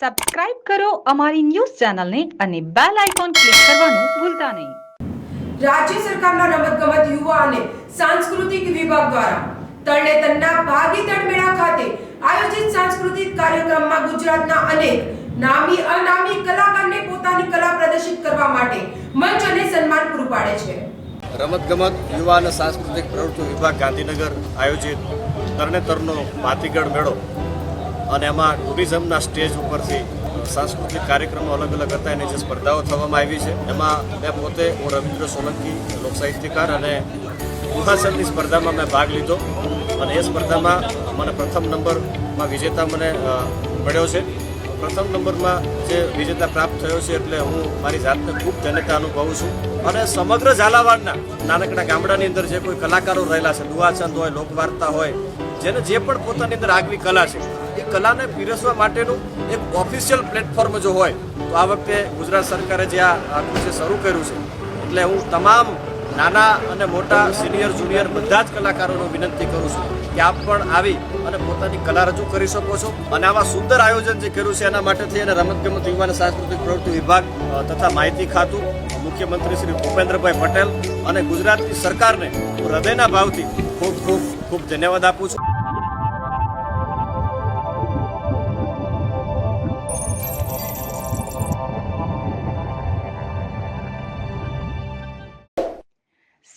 Subscribe કરો અમારી news ચેનલને અને બેલ આઇકોન ક્લિક કરવાનું ભૂલતા નહીં. રાજ્ય સરકારના રમતગમત યુવા અને સાંસ્કૃતિક વિભાગ દ્વારા તરણેતરના ભાગીદાર મેળા ખાતે આયોજિત સાંસ્કૃતિક કાર્યક્રમમાં ગુજરાતના અનેક નામી અનામી કલાકારને પોતાની કલા પ્રદર્શિત કરવા માટે મંચ અને સન્માન પૂરું પાડે છે. રમતગમત યુવા અને સાંસ્કૃતિક પ્રવૃત્તિ વિભાગ ગાંધીનગર આયોજિત તરણેતરનો ભાતીગઢ મેળો અને એમાં ટુરિઝમના સ્ટેજ ઉપરથી સાંસ્કૃતિક કાર્યક્રમો અલગ અલગ હતા, એની જે સ્પર્ધાઓ થવામાં આવી છે. એમાં મેં પોતે, હું રવિન્દ્ર સોલંકી, લોકસાહિત્યકાર અને ગુહાસનની સ્પર્ધામાં મેં ભાગ લીધો. અને એ સ્પર્ધામાં મને પ્રથમ નંબરમાં વિજેતા મને મળ્યો છે. પ્રથમ નંબરમાં જે વિજેતા પ્રાપ્ત થયો છે એટલે હું મારી જાતને ખૂબ ધન્યતા અનુભવું છું. અને સમગ્ર ઝાલાવાડના, નાનકડા ગામડાની અંદર જે કોઈ કલાકારો રહેલા છે દુવાચંદ હોય, લોકવાર્તા હોય, જેને જે પણ પોતાની અંદર આગવી કલા છે કલાને પીરસવા માટેનું એક ઓફિશિયલ પ્લેટફોર્મ જો હોય, તો આ વખતે ગુજરાત સરકારે જે આ વિશે શરૂ કર્યું છે, એટલે હું તમામ નાના અને મોટા સિનિયર જુનિયર બધા જ કલાકારોને વિનંતી કરું છું કે આપ પણ આવી અને પોતાની કલા રજૂ કરી શકો છો અને આવા સુંદર આયોજન જે કર્યું છે એના માટેથી અને રમતગમત યુવા સાંસ્કૃતિક પ્રવૃત્તિ વિભાગ તથા માહિતી ખાતું, મુખ્યમંત્રી શ્રી ભૂપેન્દ્રભાઈ પટેલ અને ગુજરાતની સરકારને હું હૃદયના ભાવથી ખૂબ ખૂબ ખૂબ ધન્યવાદ આપું છું.